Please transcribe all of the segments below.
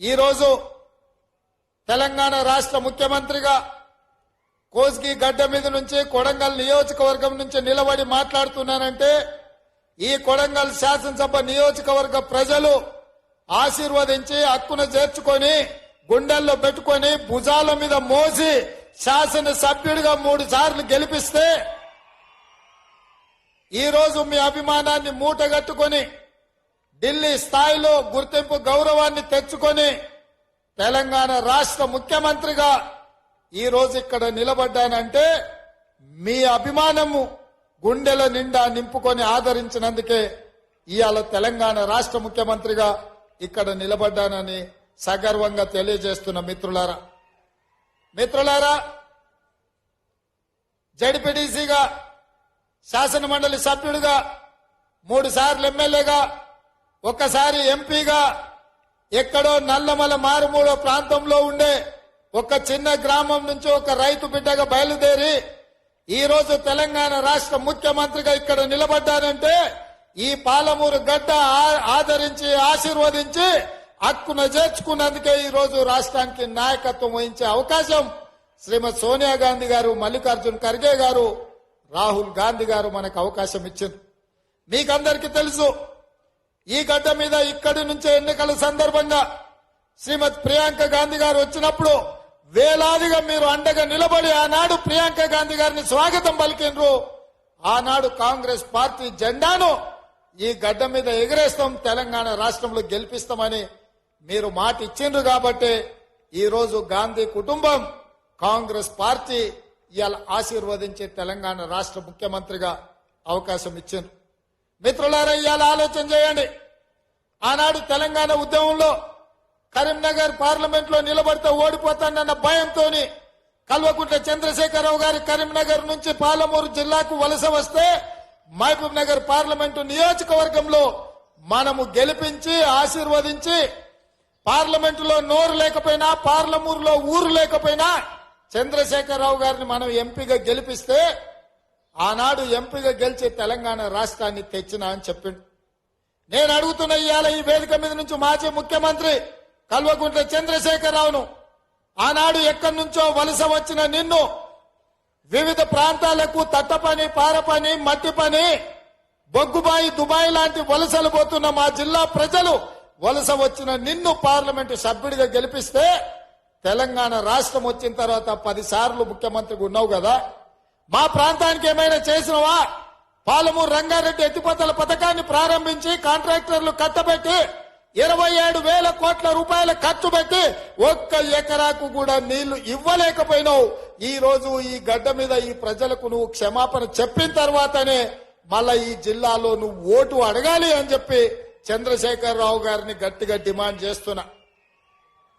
ఈరోజు తెలంగాణ రాష్ట్ర ముఖ్యమంత్రిగా కోస్గి గడ్డ మీద నుంచి కొడంగల్ నియోజకవర్గం నుంచి నిలబడి మాట్లాడుతున్నానంటే ఈ కొడంగల్ శాసనసభ నియోజకవర్గ ప్రజలు ఆశీర్వదించి హక్కును చేర్చుకొని గుండెల్లో పెట్టుకొని భుజాల మీద మోసి శాసన సభ్యుడిగా మూడు సార్లు గెలిపిస్తే ఈరోజు మీ అభిమానాన్ని మూటగట్టుకొని ఢిల్లీ స్థాయిలో గుర్తింపు గౌరవాన్ని తెచ్చుకొని తెలంగాణ రాష్ట్ర ముఖ్యమంత్రిగా ఈ రోజు ఇక్కడ నిలబడ్డానంటే మీ అభిమానము గుండెల నిండా నింపుకొని ఆదరించినందుకే ఇవాళ తెలంగాణ రాష్ట్ర ముఖ్యమంత్రిగా ఇక్కడ నిలబడ్డానని సగర్వంగా తెలియజేస్తున్న మిత్రులారా. మిత్రులారా జడ్పీటీసీగా శాసన మండలి సభ్యుడిగా మూడు సార్లు ఎమ్మెల్యేగా ఒక్కసారి ఎంపీగా ఎక్కడో నల్లమల మారుమూల ప్రాంతంలో ఉండే ఒక చిన్న గ్రామం నుంచి ఒక రైతు బిడ్డగా బయలుదేరి ఈ రోజు తెలంగాణ రాష్ట్ర ముఖ్యమంత్రిగా ఇక్కడ నిలబడ్డానంటే ఈ పాలమూరు గడ్డ ఆ- ఆదరించి ఆశీర్వదించి హక్కున చేర్చుకున్నందుకే ఈ రోజు రాష్ట్రానికి నాయకత్వం వహించే అవకాశం. శ్రీమతి సోనియా గాంధీ గారు మల్లికార్జున్ ఖర్గే గారు రాహుల్ గాంధీ గారు మనకు అవకాశం ఇచ్చింది మీకందరికీ తెలుసు ఈ గడ్డ మీద ఇక్కడి నుంచే ఎన్నికల సందర్భంగా శ్రీమతి ప్రియాంక గాంధీ గారు వచ్చినప్పుడు వేలాదిగా మీరు అండగా నిలబడి ఆనాడు ప్రియాంక గాంధీ గారిని స్వాగతం పలికిండ్రు. ఆనాడు కాంగ్రెస్ పార్టీ జెండాను ఈ గడ్డ మీద ఎగరేస్తాం తెలంగాణ రాష్ట్రంలో గెలిపిస్తామని మీరు మాట ఇచ్చిండ్రు కాబట్టి ఈరోజు గాంధీ కుటుంబం కాంగ్రెస్ పార్టీ ఇవాళ ఆశీర్వదించే తెలంగాణ రాష్ట్ర ముఖ్యమంత్రిగా అవకాశం ఇచ్చిండ్రు. మిత్రులారా ఇవాళ ఆలోచన చేయండి. ఆనాడు తెలంగాణ ఉద్యమంలో కరీంనగర్ పార్లమెంట్లో నిలబడితే ఓడిపోతానన్న భయంతో కల్వకుంట్ల చంద్రశేఖరరావు గారి కరీంనగర్ నుంచి పాలమూరు జిల్లాకు వలస వస్తే మహబూబ్ నగర్ పార్లమెంటు నియోజకవర్గంలో మనము గెలిపించి ఆశీర్వదించి పార్లమెంటులో నోరు లేకపోయినా పార్లమూరులో ఊరు లేకపోయినా చంద్రశేఖరరావు గారిని మనం ఎంపీగా గెలిపిస్తే ఆనాడు ఎంపీగా గెలిచి తెలంగాణ రాష్ట్రాన్ని తెచ్చినా అని చెప్పిండు. నేను అడుగుతున్న ఇవాళ ఈ వేదిక మీద నుంచి మాజీ ముఖ్యమంత్రి కల్వకుంట్ల చంద్రశేఖరరావును ఆనాడు ఎక్కడి నుంచో వలస వచ్చిన నిన్ను వివిధ ప్రాంతాలకు తట్టపని పారపని మట్టి పని బొగ్గుబాయి దుబాయ్ లాంటి వలసలు పోతున్న మా జిల్లా ప్రజలు వలస వచ్చిన నిన్ను పార్లమెంటు సభ్యుడిగా గెలిపిస్తే తెలంగాణ రాష్ట్రం వచ్చిన తర్వాత పది సార్లు ముఖ్యమంత్రిగా ఉన్నావు కదా. మా ప్రాంతానికి ఏమైనా చేసినవా? పాలమూరు రంగారెడ్డి ఎత్తిపోతల పథకాన్ని ప్రారంభించి కాంట్రాక్టర్లు కట్టబెట్టి ఇరవై ఏడు వేల కోట్ల రూపాయల ఖర్చు పెట్టి ఒక్క ఎకరాకు కూడా నీళ్ళు ఇవ్వలేకపోయినావు. ఈ రోజు ఈ గడ్డ మీద ఈ ప్రజలకు నువ్వు క్షమాపణ చెప్పిన తర్వాతనే మళ్ళా ఈ జిల్లాలో నువ్వు ఓటు అడగాలి అని చెప్పి చంద్రశేఖరరావు గారిని గట్టిగా డిమాండ్ చేస్తున్నా.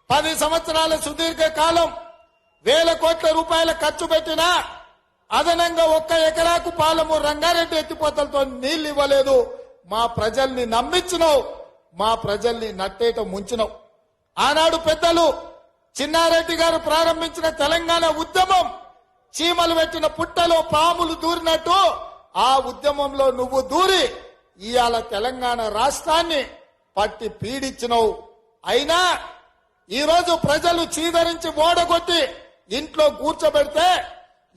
పది సంవత్సరాల సుదీర్ఘ కాలం వేల కోట్ల రూపాయల ఖర్చు పెట్టినా అదనంగా ఒక్క ఎకరాకు పాలము రంగారెడ్డి ఎత్తిపోతలతో నీళ్ళు ఇవ్వలేదు మా ప్రజల్ని నమ్మించినవు. మా ప్రజల్ని నట్టేట ముంచినావు. ఆనాడు పెద్దలు చిన్నారెడ్డి గారు ప్రారంభించిన తెలంగాణ ఉద్యమం చీమలు పెట్టిన పుట్టలో పాములు దూరినట్టు ఆ ఉద్యమంలో నువ్వు దూరి ఇవాళ తెలంగాణ రాష్ట్రాన్ని పట్టి పీడించినవు. అయినా ఈరోజు ప్రజలు చీదరించి ఓడగొట్టి ఇంట్లో కూర్చోబెడితే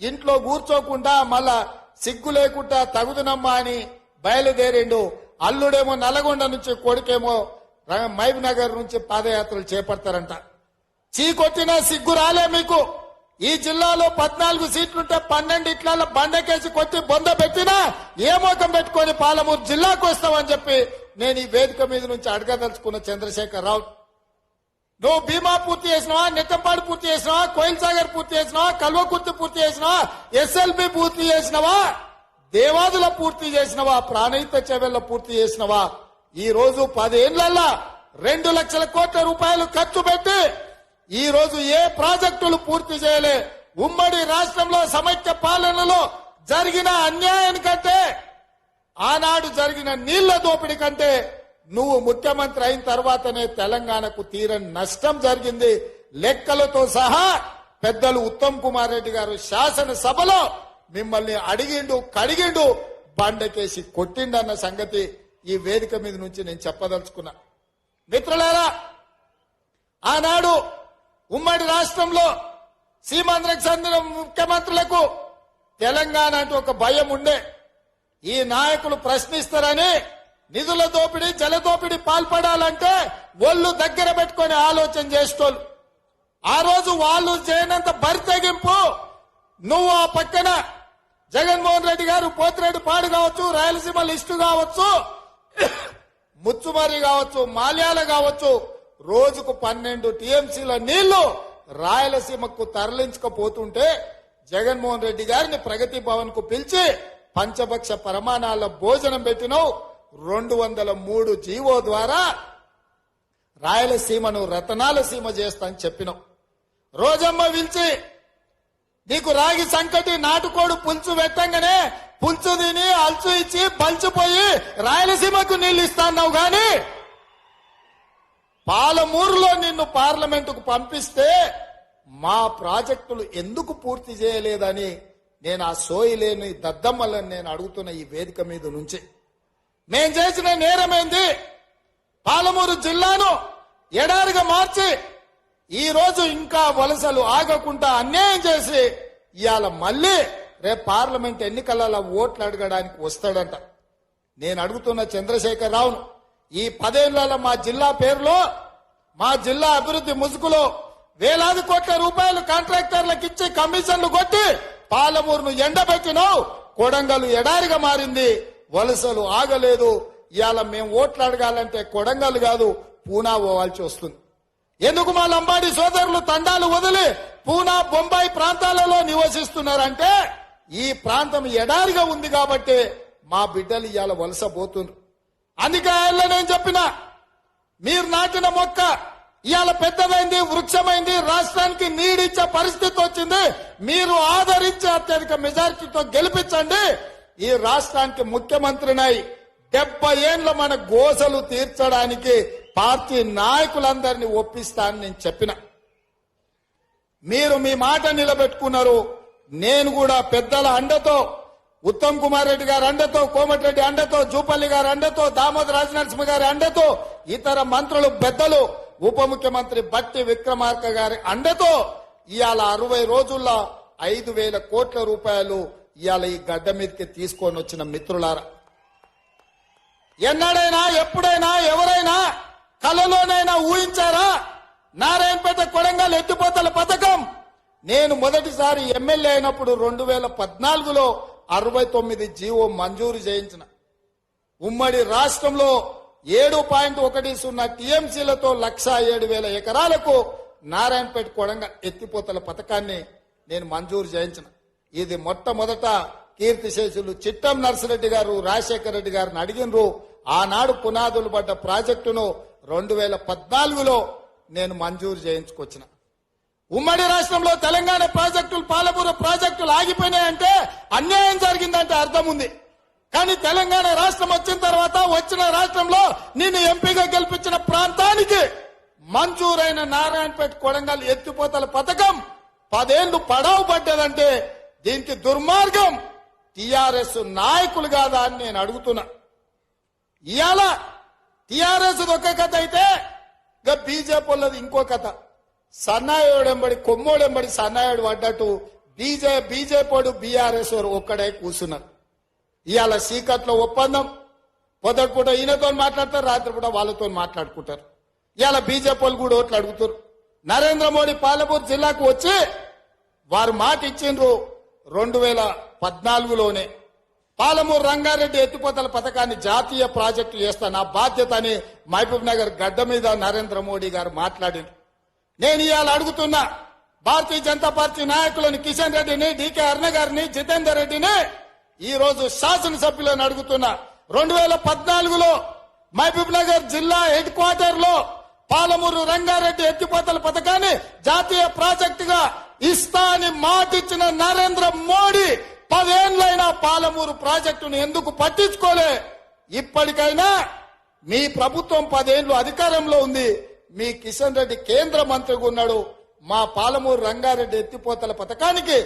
ఇంట్లో కూర్చోకుండా మళ్ళా సిగ్గు లేకుండా తగుదునమ్మా అని బయలుదేరిండు. అల్లుడేమో నల్గొండ నుంచి కొడుకేమో మైబ్ నగర్ నుంచి పాదయాత్రలు చేపడతారంట. చీకొట్టినా సిగ్గు రాలే మీకు. ఈ జిల్లాలో పద్నాలుగు సీట్లుంటే పన్నెండు ఇట్ల బండకేసి కొట్టి బొంద పెట్టినా ఏ మోకం పెట్టుకొని పాలమూరు జిల్లాకు వస్తామని చెప్పి నేను ఈ వేదిక మీద నుంచి అడగదలుచుకున్న చంద్రశేఖర్ రావు నువ్వు భీమా పూర్తి చేసినావా నెట్టంపాడు పూర్తి చేసినావా కోయిల్ సాగర్ పూర్తి చేసినావా కల్వకుర్తి పూర్తి చేసినావా ఎస్ఎల్బి పూర్తి చేసినావా? దేవాదుల పూర్తి చేసినవా? ప్రాణహిత చెవెళ్ళ పూర్తి చేసినవా? ఈ రోజు పదేళ్ళల్లా రెండు లక్షల కోట్ల రూపాయలు ఖర్చు పెట్టి ఈ రోజు ఏ ప్రాజెక్టులు పూర్తి చేయలే? ఉమ్మడి రాష్ట్రంలో సమైక్య పాలనలో జరిగిన అన్యాయానికంటే ఆనాడు జరిగిన నీళ్ళ దోపిడీ కంటే నువ్వు ముఖ్యమంత్రి అయిన తర్వాతనే తెలంగాణకు తీరని నష్టం జరిగింది. లెక్కలతో సహా పెద్దలు ఉత్తమ్ కుమార్ రెడ్డి గారు శాసనసభలో మిమ్మల్ని అడిగిండు కడిగిండు బండకేసి కొట్టిండన్న సంగతి ఈ వేదిక మీద నుంచి నేను చెప్పదలుచుకున్నా. మిత్రులారా ఆనాడు ఉమ్మడి రాష్ట్రంలో సీమాంధ్రకు చెందిన ముఖ్యమంత్రులకు తెలంగాణ అంటే ఒక భయం ఉండే. ఈ నాయకులు ప్రశ్నిస్తారని నిధుల దోపిడీ జల దోపిడీ పాల్పడాలంటే ఒళ్ళు దగ్గర పెట్టుకొని ఆలోచన చేస్తోళ్ళు ఆ రోజు వాళ్ళు చేయనంత బరితెగింపు నువ్వు ఆ పక్కన జగన్మోహన్ రెడ్డి గారు పోతిరెడ్డి పాడు కావచ్చు రాయలసీమ లిస్టు కావచ్చు ముచ్చుమరి కావచ్చు మాల్యాల కావచ్చు రోజుకు పన్నెండు టీఎంసీల నీళ్ళు రాయలసీమకు తరలించకపోతుంటే జగన్మోహన్ రెడ్డి గారిని ప్రగతి భవన్కు పిలిచి పంచభక్ష ప్రమాణాల భోజనం పెట్టినావు. రెండు వందల మూడు జీవో ద్వారా రాయలసీమను రతనాల సీమ చేస్తా అని రోజమ్మ పిలిచి నీకు రాగి సంకటి నాటుకోడు పులుసు పెట్టంగానే పులుసు తిని అల్చు ఇచ్చి పల్చిపోయి రాయలసీమకు నీళ్ళు ఇస్తాన్నావు గాని పాలమూరులో నిన్ను పార్లమెంటుకు పంపిస్తే మా ప్రాజెక్టులు ఎందుకు పూర్తి చేయలేదని నేను ఆ సోయి లేని దద్దమ్మలను నేను అడుగుతున్న ఈ వేదిక మీద నుంచి. మేం చేసిన నేరమైంది? పాలమూరు జిల్లాను ఎడారిగా మార్చి ఈ రోజు ఇంకా వలసలు ఆగకుండా అన్యాయం చేసి ఇవాళ మళ్ళీ రేపు పార్లమెంట్ ఎన్నికలలో ఓట్లు అడగడానికి వస్తాడంట. నేను అడుగుతున్న చంద్రశేఖర్ రావును ఈ పదేళ్ళలో మా జిల్లా పేరులో మా జిల్లా అభివృద్ధి ముసుగులో వేలాది కోట్ల రూపాయలు కాంట్రాక్టర్లకు ఇచ్చి కమిషన్లు కొట్టి పాలమూరును ఎండబెట్టినావు కొడంగలు ఎడారిగా మారింది వలసలు ఆగలేదు. ఇవాళ మేము ఓట్లు అడగాలంటే కొడంగల్ కాదు పూనా పోవాల్సి వస్తుంది. ఎందుకు మా లంబాడి సోదరులు తండాలు వదిలి పూనా బొంబాయి ప్రాంతాలలో నివసిస్తున్నారంటే ఈ ప్రాంతం ఎడారిగా ఉంది కాబట్టి మా బిడ్డలు ఇవాళ వలస పోతున్నారు అందుకే ఆయన నేను చెప్పిన మీరు నాటిన మొక్క ఇవాళ పెద్దదైంది వృక్షమైంది రాష్ట్రానికి నీడిచ్చే పరిస్థితి వచ్చింది. మీరు ఆదరించి అత్యధిక మెజారిటీతో గెలిపించండి. ఈ రాష్ట్రానికి ముఖ్యమంత్రినై డెబ్బై ఏండ్ల మన గోసలు తీర్చడానికి పార్టీ నాయకులందరినీ ఒప్పిస్తానని నేను చెప్పిన. మీరు మీ మాట నిలబెట్టుకున్నారు. నేను కూడా పెద్దల అండతో ఉత్తమ్ కుమార్ రెడ్డి గారి అండతో కోమటిరెడ్డి అండతో జూపల్లి గారి అండతో దామోదర రాజనరసింహ గారి అండతో ఇతర మంత్రులు పెద్దలు ఉప ముఖ్యమంత్రి బట్టి విక్రమార్క గారి అండతో ఇవాళ అరవై రోజుల్లో ఐదు వేల కోట్ల రూపాయలు ఇవాళ ఈ గడ్డ మీదకి తీసుకొని వచ్చిన మిత్రులారా ఎన్నడైనా ఎప్పుడైనా ఎవరైనా కలలోనైనా ఊహించారా? నారాయణపేట కొడంగల్ ఎత్తిపోతల పథకం? నేను మొదటిసారి ఎమ్మెల్యే అయినప్పుడు రెండు వేల పద్నాలుగులో అరవై తొమ్మిది జీవో మంజూరు చేయించిన. ఉమ్మడి రాష్ట్రంలో ఏడు పాయింట్ ఒకటి సున్నా టీఎంసీలతో లక్ష ఏడు వేల ఎకరాలకు నారాయణపేట కొడంగల్ ఎత్తిపోతల పథకాన్ని నేను మంజూరు చేయించిన. ఇది మొట్టమొదట కీర్తిశేషులు చిట్టం నర్సిరెడ్డి గారు రాజశేఖర రెడ్డి గారిని అడిగినరు. ఆనాడు పునాదులు పడ్డ ప్రాజెక్టును రెండు వేల పద్నాలుగులో నేను మంజూరు చేయించుకొచ్చిన. ఉమ్మడి రాష్ట్రంలో తెలంగాణ ప్రాజెక్టులు పాలపూర ప్రాజెక్టులు ఆగిపోయినాయంటే అన్యాయం జరిగిందంటే అర్థం ఉంది. కానీ తెలంగాణ రాష్ట్రం వచ్చిన తర్వాత వచ్చిన రాష్ట్రంలో నేను ఎంపీగా గెలిపించిన ప్రాంతానికి మంజూరైన నారాయణపేట కొడంగల్ ఎత్తిపోతల పథకం పదేళ్ళు పడవ పడ్డదంటే దీనికి దుర్మార్గం. టిఆర్ఎస్ నాయకులు కాదా అని నేను అడుగుతున్నా. ఇవాళ టిఆర్ఎస్ ఒక కథ అయితే ఇక బీజేపీ వాళ్ళది ఇంకో కథ. సన్నాయోడెంబడి కొమ్మోడెంబడి సన్నాయుడు పడ్డట్టు బీజే బీజేపీడు బీఆర్ఎస్ ఒక్కడే కూర్చున్నారు. ఇవాళ సీకట్లో ఒప్పందం. పొదటిపూట ఈయనతో మాట్లాడతారు రాత్రిపూట వాళ్ళతో మాట్లాడుకుంటారు. ఇవాళ బీజేపీ వాళ్ళు కూడా ఓట్లు అడుగుతారు. నరేంద్ర మోడీ పాలపూర్ జిల్లాకు వచ్చి వారు మాట ఇచ్చిండ్రు రెండు వేల పద్నాలుగులోనే పాలమూరు రంగారెడ్డి ఎత్తిపోతల పథకాన్ని జాతీయ ప్రాజెక్టు చేస్తా నా బాధ్యత అని మహబూబ్ నగర్ గడ్డ మీద నరేంద్ర మోడీ గారు మాట్లాడారు నేను ఇవాళ అడుగుతున్నా భారతీయ జనతా పార్టీ నాయకులను కిషన్ రెడ్డిని డికే అరుణ గారిని జితేందర్ రెడ్డిని ఈ రోజు శాసనసభ్యులను అడుగుతున్నా. రెండు వేల పద్నాలుగులో మహబూబ్ నగర్ జిల్లా హెడ్ క్వార్టర్లో పాలమూరు రంగారెడ్డి ఎత్తిపోతల పథకాన్ని జాతీయ ప్రాజెక్టుగా ఇస్తా అని మాటిచ్చిన నరేంద్ర మోడీ పదేళ్ళైనా పాలమూరు ప్రాజెక్టును ఎందుకు పట్టించుకోలే? ఇప్పటికైనా మీ ప్రభుత్వం పదేళ్ళు అధికారంలో ఉంది. మీ కిషన్ రెడ్డి కేంద్ర మంత్రిగా ఉన్నాడు. మా పాలమూరు రంగారెడ్డి ఎత్తిపోతల పథకానికి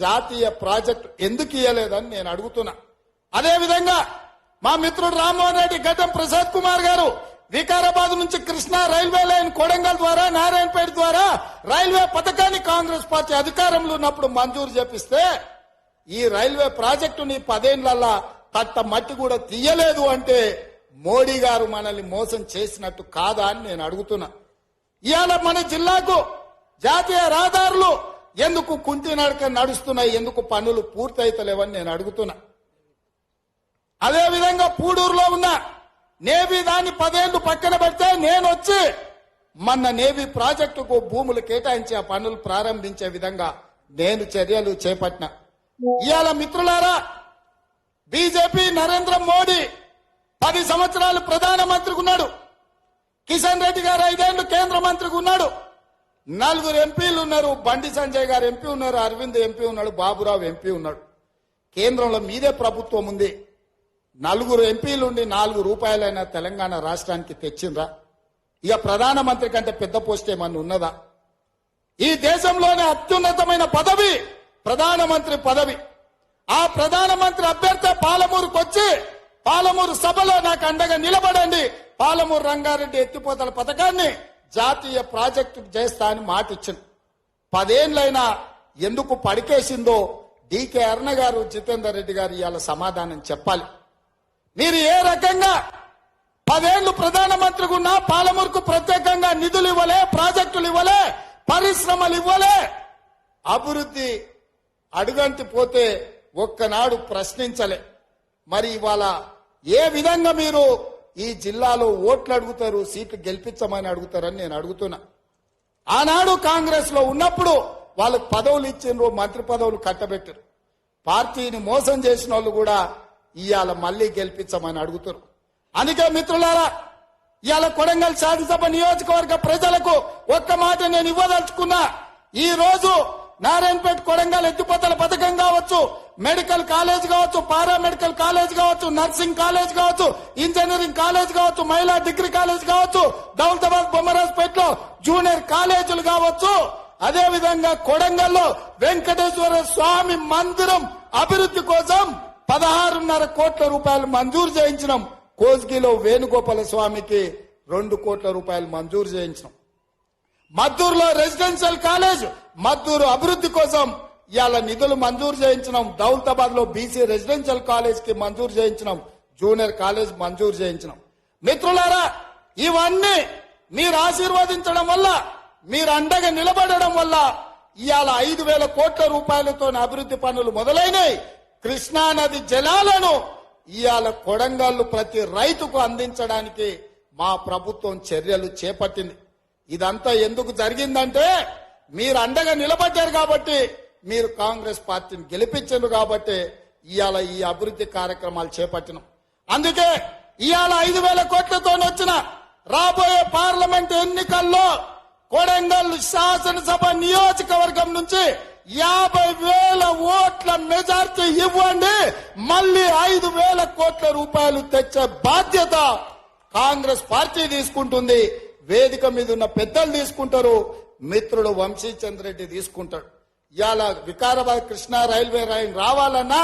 జాతీయ ప్రాజెక్టు ఎందుకు ఇయ్యలేదని నేను అడుగుతున్నా. అదేవిధంగా మా మిత్రుడు రామ్మోహన్ రెడ్డి గడ్డం ప్రసాద్ కుమార్ గారు వికారాబాద్ నుంచి కృష్ణా రైల్వే లైన్ కొడంగల్ ద్వారా నారాయణపేట ద్వారా రైల్వే పథకాన్ని కాంగ్రెస్ పార్టీ అధికారంలో ఉన్నప్పుడు మంజూరు చేపిస్తే ఈ రైల్వే ప్రాజెక్టుని పదేళ్ళలో తట్ట మట్టి కూడా తీయలేదు అంటే మోడీ గారు మనల్ని మోసం చేసినట్టు కాదా అని నేను అడుగుతున్నా. ఇవాళ మన జిల్లాకు జాతీయ రహదారులు ఎందుకు కుంటి నడక నడుస్తున్నాయి ఎందుకు పనులు పూర్తయితలేవని నేను అడుగుతున్నా. అదేవిధంగా పూడూరులో ఉన్న నేవీ దాన్ని పదేళ్ళు పక్కన పెడితే నేను వచ్చి మొన్న నేవీ ప్రాజెక్టుకు భూములు కేటాయించి ఆ పనులు ప్రారంభించే విధంగా నేను చర్యలు చేపట్టిన. ఇవాళ మిత్రులారా బీజేపీ నరేంద్ర మోడీ పది సంవత్సరాలు ప్రధానమంత్రికి ఉన్నాడు. కిషన్ రెడ్డి గారు ఐదేళ్ళు కేంద్ర మంత్రికి ఉన్నాడు. నలుగురు ఎంపీలు ఉన్నారు. బండి సంజయ్ గారు ఎంపీ ఉన్నారు. అరవింద్ ఎంపీ ఉన్నాడు. బాబురావు ఎంపీ ఉన్నాడు. కేంద్రంలో మీదే ప్రభుత్వం ఉంది. నలుగురు ఎంపీలు ఉండి నాలుగు రూపాయలైన తెలంగాణ రాష్ట్రానికి తెచ్చిండ్రా. ఇక ప్రధానమంత్రి కంటే పెద్ద పోస్ట్ ఏమన్నా ఉన్నదా? ఈ దేశంలోనే అత్యున్నతమైన పదవి ప్రధానమంత్రి పదవి. ఆ ప్రధానమంత్రి అభ్యర్థి పాలమూరుకు వచ్చి పాలమూరు సభలో నాకు అండగా నిలబడండి. పాలమూరు రంగారెడ్డి ఎత్తిపోతల పథకాన్ని జాతీయ ప్రాజెక్టు చేస్తా అని మాట ఇచ్చింది పదేండ్లైనా ఎందుకు పడికేసిందో డికే అరుణ గారు జితేందర్ రెడ్డి గారు ఇవాళ సమాధానం చెప్పాలి. మీరు ఏ రకంగా పదేళ్ళు ప్రధానమంత్రిగా ఉన్నా పాలమూరుకు ప్రత్యేకంగా నిధులు ఇవ్వలే ప్రాజెక్టులు ఇవ్వలే పరిశ్రమలు ఇవ్వలే. అభివృద్ధి అడుగంటి పోతే ఒక్కనాడు ప్రశ్నించలే. మరి ఇవాళ ఏ విధంగా మీరు ఈ జిల్లాలో ఓట్లు అడుగుతారు సీట్లు గెలిపించమని అడుగుతారని నేను అడుగుతున్నా. ఆనాడు కాంగ్రెస్లో ఉన్నప్పుడు వాళ్ళకు పదవులు ఇచ్చిండ్రు మంత్రి పదవులు కట్టబెట్టారు పార్టీని మోసం చేసిన వాళ్ళు కూడా ఇవాళ మళ్ళీ గెలిపించమని అడుగుతారు అందుకే మిత్రులారా ఇవాళ కొడంగల్ శాసనసభ నియోజకవర్గ ప్రజలకు ఒక్క మాట నేను ఇవ్వదలుచుకున్నా. ఈ రోజు నారాయణపేట కొడంగల్ ఎత్తిపోతల పథకం కావచ్చు మెడికల్ కాలేజ్ కావచ్చు పారా మెడికల్ కాలేజ్ కావచ్చు నర్సింగ్ కాలేజ్ కావచ్చు ఇంజనీరింగ్ కాలేజ్ కావచ్చు మహిళా డిగ్రీ కాలేజ్ కావచ్చు దౌలతాబాద్ బొమ్మరాజ్పేటలో జూనియర్ కాలేజీలు కావచ్చు. అదే విధంగా కొడంగల్లో వెంకటేశ్వర స్వామి మందిరం అభివృద్ధి కోసం పదహారున్నర కోట్ల రూపాయలు మంజూరు చేయించినాం. కోజ్గిలో వేణుగోపాల స్వామికి రెండు కోట్ల రూపాయలు మంజూరు చేయించినాం. మద్దూరులో రెసిడెన్షియల్ కాలేజ్ మద్దూరు అభివృద్ధి కోసం ఇవాళ నిధులు మంజూరు చేయించినాం. దౌలతాబాద్లో బీసీ రెసిడెన్షియల్ కాలేజ్కి మంజూరు చేయించినాం. జూనియర్ కాలేజ్ మంజూరు చేయించినాం. మిత్రులారా ఇవన్నీ మీరు ఆశీర్వదించడం వల్ల మీరు అండగా నిలబడడం వల్ల ఇవాళ ఐదు వేల కోట్ల రూపాయలతో అభివృద్ధి పనులు మొదలైనవి కృష్ణా నది జలాలను ఇవాళ కొడంగల్లు ప్రతి రైతుకు అందించడానికి మా ప్రభుత్వం చర్యలు చేపట్టింది. ఇదంతా ఎందుకు జరిగిందంటే మీరు అండగా నిలబడ్డారు కాబట్టి మీరు కాంగ్రెస్ పార్టీని గెలిపించారు కాబట్టి ఇవాళ ఈ అభివృద్ధి కార్యక్రమాలు చేపట్టినాం. అందుకే ఇవాళ ఐదు వేల కోట్లతో వచ్చిన రాబోయే పార్లమెంట్ ఎన్నికల్లో కొడంగల్ శాసనసభ నియోజకవర్గం నుంచి యాభై వేల ఓట్ల మెజార్టీ ఇవ్వండి మళ్ళీ ఐదు వేల కోట్ల రూపాయలు తెచ్చే బాధ్యత కాంగ్రెస్ పార్టీ తీసుకుంటుంది. వేదిక మీద ఉన్న పెద్దలు తీసుకుంటారు మిత్రుడు వంశీచంద్ర రెడ్డి తీసుకుంటాడు. ఇవాళ వికారాబాద్ కృష్ణా రైల్వే లైన్ రావాలన్నా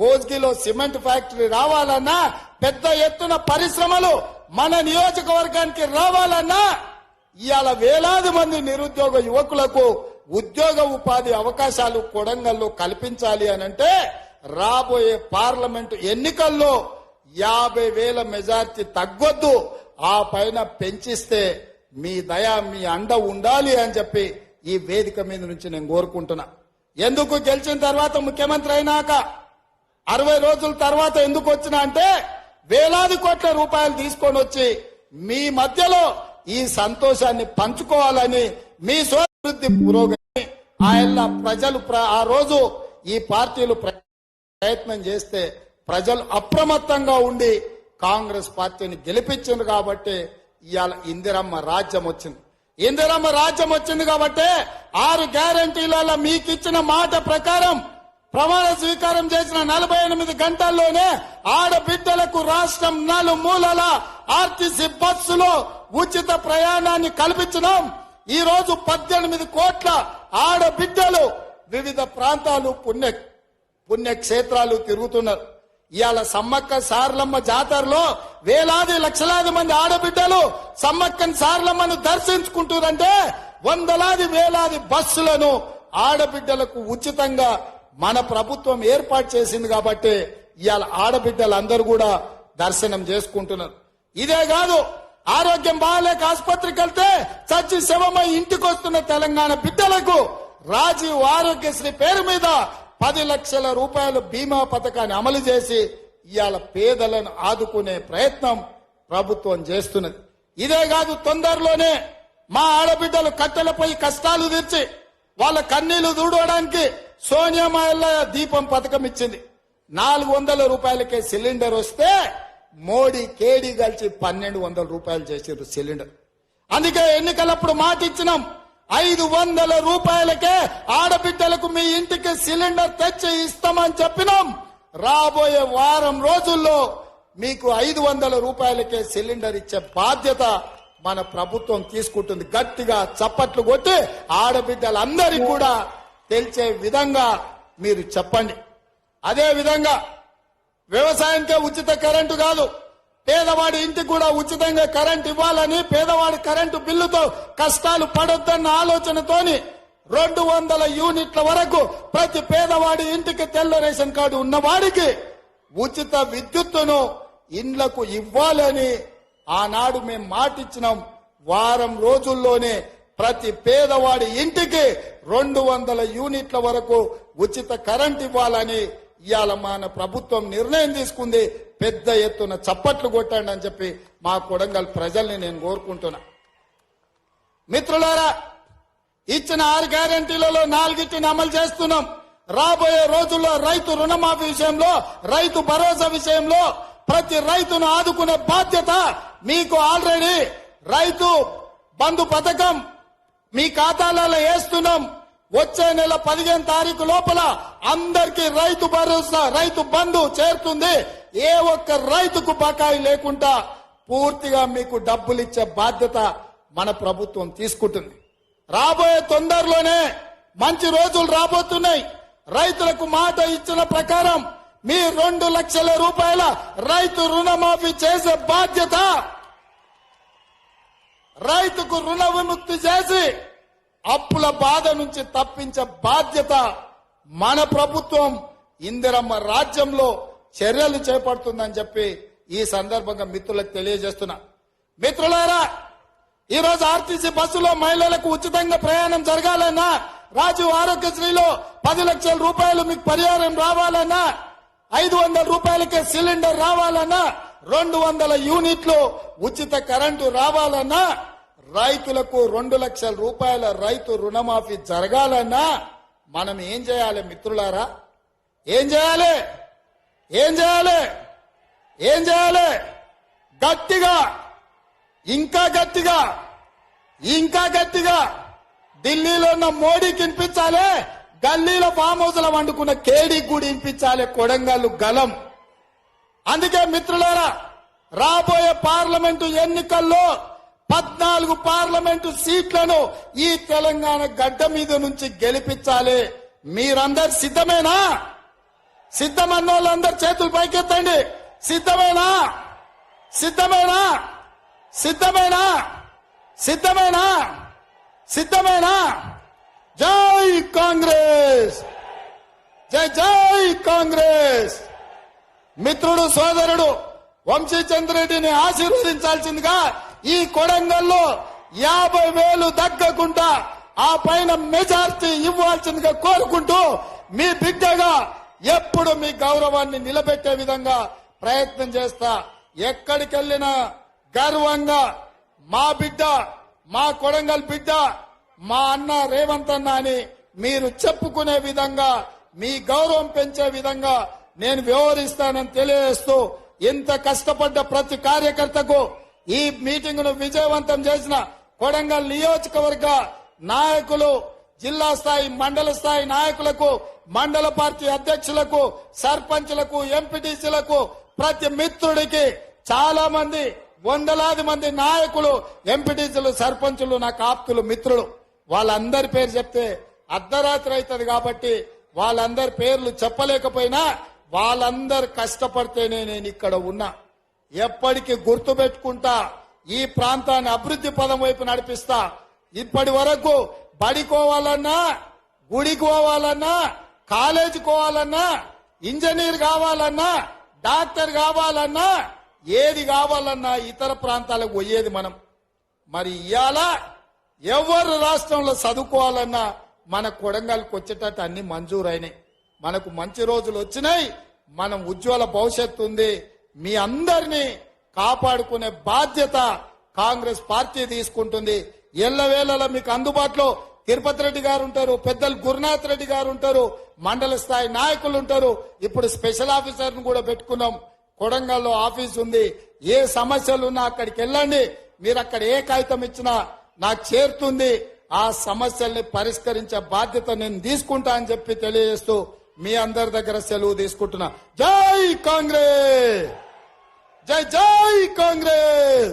కోజ్గిలో సిమెంట్ ఫ్యాక్టరీ రావాలన్నా పెద్ద ఎత్తున పరిశ్రమలు మన నియోజకవర్గానికి రావాలన్నా ఇవాళ వేలాది మంది నిరుద్యోగ యువకులకు ఉద్యోగ ఉపాధి అవకాశాలు కొడంగల్లో కల్పించాలి అని అంటే రాబోయే పార్లమెంటు ఎన్నికల్లో యాభై వేల మెజార్టీ తగ్గొద్దు. ఆ పైన పెంచిస్తే మీ దయ మీ అండ ఉండాలి అని చెప్పి ఈ వేదిక మీద నుంచి నేను కోరుకుంటున్నా. ఎందుకు గెలిచిన తర్వాత ముఖ్యమంత్రి అయినాక? అరవై రోజుల తర్వాత ఎందుకు వచ్చినా అంటే వేలాది కోట్ల రూపాయలు తీసుకొని వచ్చి మీ మధ్యలో ఈ సంతోషాన్ని పంచుకోవాలని మీ అభివృద్ధి పురోగతి. ఆయన ప్రజలు ప్ర- ఆ రోజు ఈ పార్టీలు ప్ర- ప్రయత్నం చేస్తే ప్రజలు అప్రమత్తంగా ఉండి కాంగ్రెస్ పార్టీని గెలిపించింది కాబట్టి ఇవాళ ఇందిరమ్మ రాజ్యం వచ్చింది. ఇందిరమ్మ రాజ్యం వచ్చింది కాబట్టి ఆరు గ్యారంటీలలో మీకు ఇచ్చిన మాట ప్రకారం ప్రమాణ స్వీకారం చేసిన నలభై ఎనిమిది గంటల్లోనే ఆడబిడ్డలకు రాష్ట్రం నలుమూలల ఆర్టీసీ బస్సులో ఉచిత ప్రయాణాన్ని కల్పించడం ఈ రోజు పద్దెనిమిది కోట్ల ఆడబిడ్డలు వివిధ ప్రాంతాలు పుణ్య పుణ్యక్షేత్రాలు తిరుగుతున్నారు. ఇవాళ సమ్మక్క సార్లమ్మ జాతరలో వేలాది లక్షలాది మంది ఆడబిడ్డలు సమ్మక్కని సార్లమ్మను దర్శించుకుంటారంటే వందలాది వేలాది బస్సులను ఆడబిడ్డలకు ఉచితంగా మన ప్రభుత్వం ఏర్పాటు చేసింది కాబట్టి ఇవాళ ఆడబిడ్డలందరూ కూడా దర్శనం చేసుకుంటున్నారు. ఇదే కాదు ఆరోగ్యం బాగాలేక ఆసుపత్రికి వెళ్తే చచ్చి శవమై ఇంటికి వస్తున్న తెలంగాణ బిడ్డలకు రాజీవ్ ఆరోగ్యశ్రీ పేరు మీద పది లక్షల రూపాయలు బీమా పథకాన్ని అమలు చేసి ఇవాళ పేదలను ఆదుకునే ప్రయత్నం ప్రభుత్వం చేస్తున్నది. ఇదే కాదు తొందరలోనే మా ఆడబిడ్డలు కట్టెలపై కష్టాలు తీర్చి వాళ్ళ కన్నీళ్ళు దూడవడానికి సోనియామాయల్ల దీపం పథకం ఇచ్చింది. నాలుగు వందల రూపాయలకే సిలిండర్ వస్తే మోడీ కేడీ కలిసి పన్నెండు వందల రూపాయలు చేసారు సిలిండర్. అందుకే ఎన్నికలప్పుడు మాట ఇచ్చినాం ఐదు వందల రూపాయలకే ఆడబిడ్డలకు మీ ఇంటికి సిలిండర్ తెచ్చి ఇస్తామని చెప్పినాం. రాబోయే వారం రోజుల్లో మీకు ఐదు వందల రూపాయలకే సిలిండర్ ఇచ్చే బాధ్యత మన ప్రభుత్వం తీసుకుంటుంది. గట్టిగా చప్పట్లు కొట్టి ఆడబిడ్డలందరికీ కూడా తెలిసే విధంగా మీరు చెప్పండి. అదే విధంగా వ్యవసాయానికే ఉచిత కరెంటు కాదు. పేదవాడి ఇంటికి కూడా ఉచితంగా కరెంట్ ఇవ్వాలని పేదవాడి కరెంటు బిల్లుతో కష్టాలు పడొద్దన్న ఆలోచనతోని రెండు వందల యూనిట్ల వరకు ప్రతి పేదవాడి ఇంటికి తెల్ల రేషన్ కార్డు ఉన్నవాడికి ఉచిత విద్యుత్తును ఇండ్లకు ఇవ్వాలని ఆనాడు మేము మాటిచ్చినాం. వారం రోజుల్లోనే ప్రతి పేదవాడి ఇంటికి రెండు వందల యూనిట్ల వరకు ఉచిత కరెంట్ ఇవ్వాలని ఇవాళ మన ప్రభుత్వం నిర్ణయం తీసుకుంది పెద్ద ఎత్తున చప్పట్లు కొట్టండి అని చెప్పి మా కొడంగల్ ప్రజల్ని నేను కోరుకుంటున్నా. మిత్రులారా ఇచ్చిన ఆరు గ్యారంటీలలో నాలుగిటిని అమలు చేస్తున్నాం. రాబోయే రోజుల్లో రైతు రుణమాఫీ విషయంలో రైతు భరోసా విషయంలో ప్రతి రైతును ఆదుకునే బాధ్యత మీకు ఆల్రెడీ. రైతు బంధు పథకం మీ ఖాతాలలో వేస్తున్నాం. వచ్చే నెల పదిహేను తారీఖు లోపల అందరికీ రైతు భరోసా రైతు బంధు చేరుతుంది. ఏ ఒక్క రైతుకు బకాయి లేకుండా పూర్తిగా మీకు డబ్బులు ఇచ్చే బాధ్యత మన ప్రభుత్వం తీసుకుంటుంది. రాబోయే తొందరలోనే మంచి రోజులు రాబోతున్నాయి. రైతులకు మాట ఇచ్చిన ప్రకారం మీ రెండు లక్షల రూపాయల రైతు రుణమాఫీ చేసే బాధ్యత రైతుకు రుణ విముక్తి చేసి అప్పుల బాధ నుంచి తప్పించే బాధ్యత మన ప్రభుత్వం ఇందిరమ్మ రాజ్యంలో చర్యలు చేపడుతుందని చెప్పి ఈ సందర్భంగా మిత్రులకు తెలియజేస్తున్నా. మిత్రులారా ఈరోజు ఆర్టీసీ బస్సులో మహిళలకు ఉచితంగా ప్రయాణం జరగాలన్నా రాజు ఆరోగ్యశ్రీలో పది లక్షల రూపాయలు మీకు పరిహారం రావాలన్నా ఐదు వందల రూపాయలకే సిలిండర్ రావాలన్నా రెండు వందల యూనిట్లు ఉచిత కరెంటు రావాలన్నా రైతులకు రెండు లక్షల రూపాయల రైతు రుణమాఫీ జరగాలన్నా మనం ఏం చేయాలి మిత్రులారా? ఏం చేయాలి? ఏం చేయాలి? ఏం చేయాలి? గట్టిగా ఇంకా గట్టిగా ఇంకా గట్టిగా ఢిల్లీలో ఉన్న మోడీకి వినిపించాలి గల్లీలో ఫామ్ హౌస్లో వండుకున్న కేడీ కూడా వినిపించాలి కొడంగల్లు గలం. అందుకే మిత్రులారా రాబోయే పార్లమెంటు ఎన్నికల్లో పద్నాలుగు పార్లమెంటు సీట్లను ఈ తెలంగాణ గడ్డ మీద నుంచి గెలిపించాలి. మీరందరు సిద్ధమేనా? సిద్ధమన్న వాళ్ళందరు చేతులు పైకెత్తండి. సిద్ధమేనా? సిద్ధమేనా? సిద్ధమేనా? సిద్ధమేనా? సిద్ధమేనా? జై కాంగ్రెస్! జై జై కాంగ్రెస్! మిత్రుడు సోదరుడు వంశీచంద్రెడ్డిని ఆశీర్వదించాల్సిందిగా ఈ కొడంగల్లో యాభై వేలు దగ్గకుండా ఆ పైన మెజార్టీ ఇవ్వాల్సిందిగా కోరుకుంటూ మీ బిడ్డగా ఎప్పుడు మీ గౌరవాన్ని నిలబెట్టే విధంగా ప్రయత్నం చేస్తా. ఎక్కడికెళ్ళినా గర్వంగా మా బిడ్డ మా కొడంగల్ బిడ్డ మా అన్న రేవంత్ అన్న అని మీరు చెప్పుకునే విధంగా మీ గౌరవం పెంచే విధంగా నేను వ్యవహరిస్తానని తెలియజేస్తూ ఇంత కష్టపడ్డ ప్రతి కార్యకర్తకు ఈ మీటింగ్ను విజయవంతం చేసిన కొడంగల్ నియోజకవర్గ నాయకులు జిల్లా స్థాయి మండల స్థాయి నాయకులకు మండల పార్టీ అధ్యక్షులకు సర్పంచ్లకు ఎంపీటీసీలకు ప్రతి మిత్రుడికి చాలా మంది వందలాది మంది నాయకులు ఎంపీటీసీలు సర్పంచులు నాకు ఆప్తులు మిత్రులు. వాళ్ళందరి పేరు చెప్తే అర్ధరాత్రి అవుతుంది కాబట్టి వాళ్ళందరి పేర్లు చెప్పలేకపోయినా వాళ్ళందరు కష్టపడితేనే నేను ఇక్కడ ఉన్నా. ఎప్పటికీ గుర్తు పెట్టుకుంటా ఈ ప్రాంతాన్ని అభివృద్ధి పదం వైపు నడిపిస్తా. ఇప్పటి వరకు బడికోవాలన్నా గుడికి పోవాలన్నా కాలేజీ పోవాలన్నా ఇంజనీర్ కావాలన్నా డాక్టర్ కావాలన్నా ఏది కావాలన్నా ఇతర ప్రాంతాలకు పోయేది మనం. మరి ఇవాళ ఎవరు రాష్ట్రంలో చదువుకోవాలన్నా మన కొడంగల్కి వచ్చేటట్టు అన్ని మంజూరైనాయి. మనకు మంచి రోజులు వచ్చినాయి మనం ఉజ్వల భవిష్యత్తు ఉంది. మీ అందరినీ కాపాడుకునే బాధ్యత కాంగ్రెస్ పార్టీ తీసుకుంటుంది. ఎల్లవేళలా మీకు అందుబాటులో తిరుపతి రెడ్డి గారు ఉంటారు పెద్దలు గురునాథ్ రెడ్డి గారు ఉంటారు మండల స్థాయి నాయకులు ఉంటారు. ఇప్పుడు స్పెషల్ ఆఫీసర్ కూడా పెట్టుకున్నాం. కొడంగల్లో ఆఫీస్ ఉంది. ఏ సమస్యలు ఉన్నా అక్కడికి వెళ్ళండి. మీరు అక్కడ ఏ కాగితం ఇచ్చినా నాకు చేరుతుంది. ఆ సమస్యల్ని పరిష్కరించే బాధ్యత నేను తీసుకుంటా అని చెప్పి తెలియజేస్తూ మీ అందరి దగ్గర సెలవు తీసుకుంటున్నా. జై కాంగ్రెస్! జై జై కాంగ్రెస్